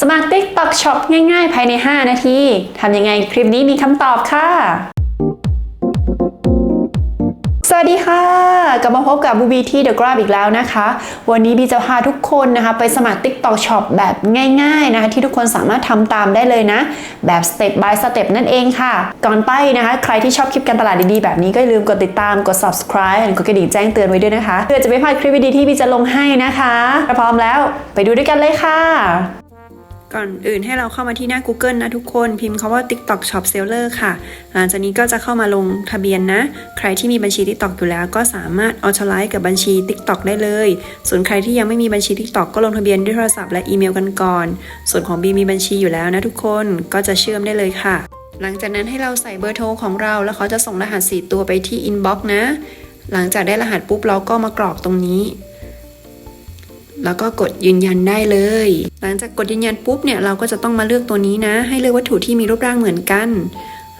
สมัคร TikTok Shop ง่ายๆ ภายใน 5 นาที ทำยังไงคลิปนี้มีคำตอบค่ะ สวัสดีค่ะ กลับมาพบกับบูบีที่ The Grab อีกแล้วนะคะ วันนี้บีจะพาทุกคนนะคะไปสมัคร TikTok Shop แบบง่ายๆนะคะที่ทุกคนสามารถทำตามได้เลยนะ แบบ Step by Step นั่นเองค่ะ ก่อนไปนะคะ ใครที่ชอบคลิปการตลาดดีๆ แบบนี้ก็อย่าลืมกดติดตามกด subscribe กดกระดิ่งแจ้งเตือนไว้ด้วยนะคะ เพื่อจะไม่พลาดคลิปวิดีที่บีจะลงให้นะคะพร้อมแล้ว ไปดูด้วยกันเลยค่ะ ก่อนอื่นให้เราเข้ามาที่หน้า Google นะทุกคนพิมพ์คาว่า TikTok Shop Seller ค่ะ หลังจากนี้ก็จะเข้ามาลงทะเบียนนะ ใครที่มีบัญชี TikTok อยู่แล้ว ก็สามารถ authorize กับบัญชี TikTok ได้เลย ส่วนใครที่ยังไม่มีบัญชี TikTok ก็ลงทะเบียนด้วยโทรศัพท์และอีเมลกันก่อน ส่วนของบีมีบัญชีอยู่แล้วนะทุกคนก็จะเชื่อมได้เลยค่ะ หลังจากนั้นให้เราใส่เบอร์โทรของเรา แล้วเขาจะส่งรหัส 4 ตัวไปที่ inbox นะ หลังจากได้รหัสปุ๊บเราก็มากรอกตรงนี้ แล้วก็กดยืนยันได้เลย หลังจากกดยืนยันปุ๊บเนี่ยเราก็จะต้องมาเลือกตัวนี้นะ ให้เลือกวัตถุที่มีรูปร่างเหมือนกัน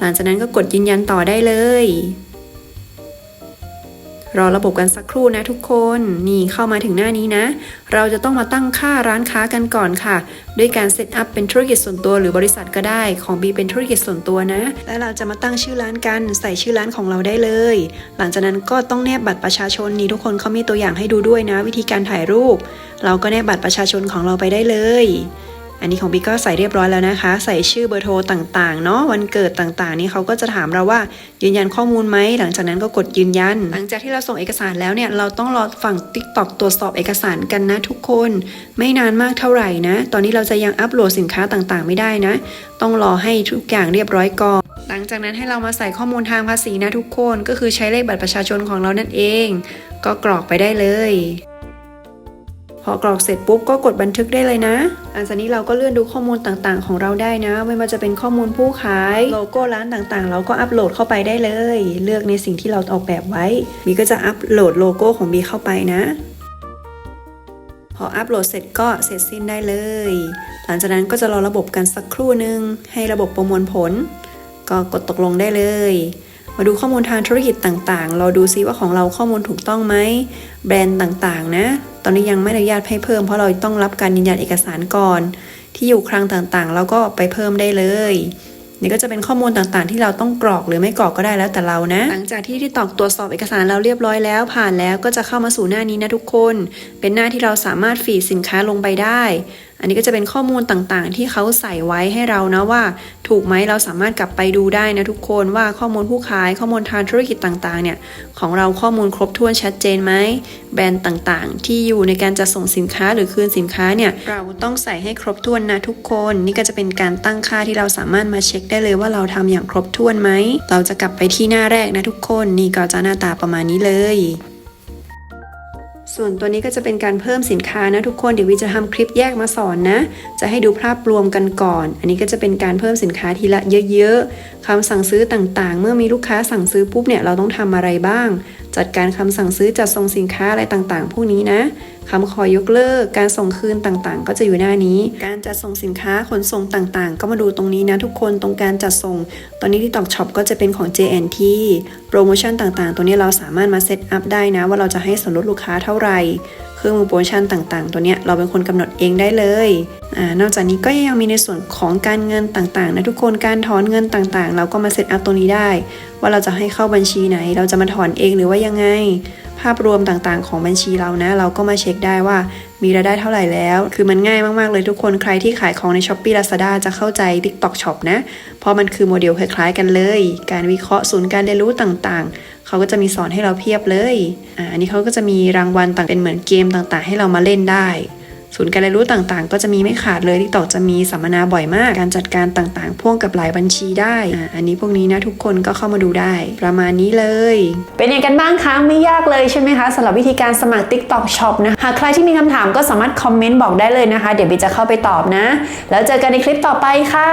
หลังจากนั้นก็กดยืนยันต่อได้เลย รอระบบกันสักครู่นะทุกคน นี่เข้ามาถึงหน้านี้นะ เราจะต้องมาตั้งค่าร้านค้ากันก่อนค่ะ ด้วยการเซตอัพเป็นธุรกิจส่วนตัวหรือบริษัทก็ได้ของ B เป็นธุรกิจส่วนตัวนะ แล้วเราจะมาตั้งชื่อร้านกันใส่ชื่อร้านของเราได้เลย หลังจากนั้นก็ต้องแนบบัตรประชาชนนี่ทุกคนเขามีตัวอย่างให้ดูด้วยนะ วิธีการถ่ายรูป เราก็แนบบัตรประชาชนของเราไปได้เลย อันนี้ของบิ๊กก็ใส่เรียบร้อยแล้วนะคะ ใส่ชื่อเบอร์โทรต่างๆเนาะวันเกิดต่างๆ นี่เขาก็จะถามเราว่ายืนยันข้อมูลไหมหลังจากนั้นก็กดยืนยัน หลังจากที่เราส่งเอกสารแล้วเนี่ยเราต้องรอฝั่ง TikTok ตรวจสอบเอกสารกันนะทุกคน ไม่นานมากเท่าไหร่นะ ตอนนี้เราจะยังอัปโหลดสินค้าต่างๆ ไม่ได้นะ ต้องรอให้ทุกอย่างเรียบร้อยก่อนหลังจากนั้นให้เรามาใส่ข้อมูลทางภาษีนะทุกคนก็คือใช้เลขบัตรประชาชนของเรานั่นเอง ก็กรอกไปได้เลย อกรอกเสร็จปุ๊บก็กดบันทึกได้เลยนะหลังจากนี้เราก็เลื่อนดูข้อมูลต่างๆ ของเราได้นะ ไม่ว่าจะเป็นข้อมูลผู้ขายโลโก้ร้านต่างๆ เราก็อัปโหลดเข้าไปได้เลย เลือกในสิ่งที่เราออกแบบไว้บีก็จะอัปโหลดโลโก้ของบีเข้าไปนะพออัปโหลดเสร็จก็เสร็จสิ้นได้เลย หลังจากนั้นก็จะรอระบบกันสักครู่หนึ่งให้ระบบประมวลผล ก็กดตกลงได้เลย มาดูข้อมูลทางธุรกิจต่างๆ เราดูซิว่าของเราข้อมูลถูกต้องไหมแบรนด์ต่างๆ นะ ตอนนี้ยังไม่อนุญาตให้เพิ่มเพราะเราต้องรับการยืนยันเอกสารก่อน ที่อยู่คลังต่างๆ เราก็ไปเพิ่มได้เลยนี่ก็จะเป็นข้อมูลต่างๆ ที่เราต้องกรอกหรือไม่กรอกก็ได้แล้วแต่เรานะ หลังจากที่ที่ตอกตรวจสอบเอกสารเราเรียบร้อยแล้ว ผ่านแล้วก็จะเข้ามาสู่หน้านี้นะทุกคน เป็นหน้าที่เราสามารถฟีดสินค้าลงไปได้ อันนี้ก็จะเป็นข้อมูลต่างๆ ที่เขาใส่ไว้ให้เรานะว่า ถูกไหมเราสามารถกลับไปดูได้นะทุกคนว่าข้อมูลผู้ขายข้อมูลทางธุรกิจต่างๆ เนี่ย ของเราข้อมูลครบถ้วนชัดเจนไหมแบรนด์ต่างๆ ที่อยู่ในการจะส่งสินค้าหรือคืนสินค้าเนี่ยเราต้องใส่ให้ครบถ้วนนะทุกคน นี่ก็จะเป็นการตั้งค่าที่เราสามารถมาเช็คได้เลยว่าเราทำอย่างครบถ้วนไหมเราจะกลับไปที่หน้าแรกนะทุกคนนี่ก็จะหน้าตาประมาณนี้เลย ส่วนตัวนี้ก็จะเป็นการเพิ่มสินค้านะทุกคนเดี๋ยววิจะทำคลิปแยกมาสอนนะ จะให้ดูภาพรวมกันก่อน อันนี้ก็จะเป็นการเพิ่มสินค้าทีละเยอะๆคำสั่งซื้อต่างๆ เมื่อมีลูกค้าสั่งซื้อปุ๊บเนี่ยเราต้องทำอะไรบ้างจัดการคำสั่งซื้อจัดส่งสินค้าอะไรต่างๆ พวกนี้นะคำขอยกเลิก การส่งคืนต่างๆ ก็จะอยู่หน้านี้ การจัดส่งสินค้าขนส่งต่างๆ ก็มาดูตรงนี้นะทุกคนตรงการจัดส่ง ตอนนี้ที่ตอกช็อปก็จะเป็นของ JNT โปรโมชั่นต่างๆ ตัวนี้เราสามารถมาเซตอัพได้นะ ว่าเราจะให้ส่วนลดลูกค้าเท่าไหร่ เครื่องมือโปรโมชั่นต่างๆ ตัวเนี้ยเราเป็นคนกำหนดเองได้เลยอ่านอกจากนี้ก็ยังมีในส่วนของการเงินต่างๆนะทุกคนการถอนเงินต่างๆ เราก็มาเซตอัพตรงนี้ได้ ว่าเราจะให้เข้าบัญชีไหน เราจะมาถอนเองหรือว่ายังไง ภาพรวมต่างๆ ของบัญชีเรานะ เราก็มาเช็คได้ว่ามีรายได้เท่าไหร่แล้ว คือมันง่ายมาก ๆ เลยทุกคนใครที่ขายของใน s h อ p e e Lazada จะเข้าใจ TikTok Shop นะ เพราะมันคือโมเดลคล้ายๆ กันเลย การวิเคราะห์ศูนย์การเรียนรู้ต่างๆ เขาก็จะมีสอนให้เราเพียบเลย อ่าอันนี้เขาก็จะมีรางวัลต่างเป็นเหมือนเกมต่างๆ ให้เรามาเล่นได้ ศูนย์การเรียนรู้ต่างๆ ก็จะมีไม่ขาดเลยที่ต่อจะมีสัมมนาบ่อยมาก การจัดการต่างๆ พ่วงกับหลายบัญชีได้อ่าอันนี้พวกนี้นะทุกคนก็เข้ามาดูได้ ประมาณนี้เลย เป็นยังไงกันบ้างคะไม่ยากเลยใช่ไหมคะสำหรับวิธีการสมัคร TikTok Shop นะหากใครที่มีคำถามก็สามารถคอมเมนต์บอกได้เลยนะคะ เดี๋ยวบีจะเข้าไปตอบนะ แล้วเจอกันในคลิปต่อไปค่ะ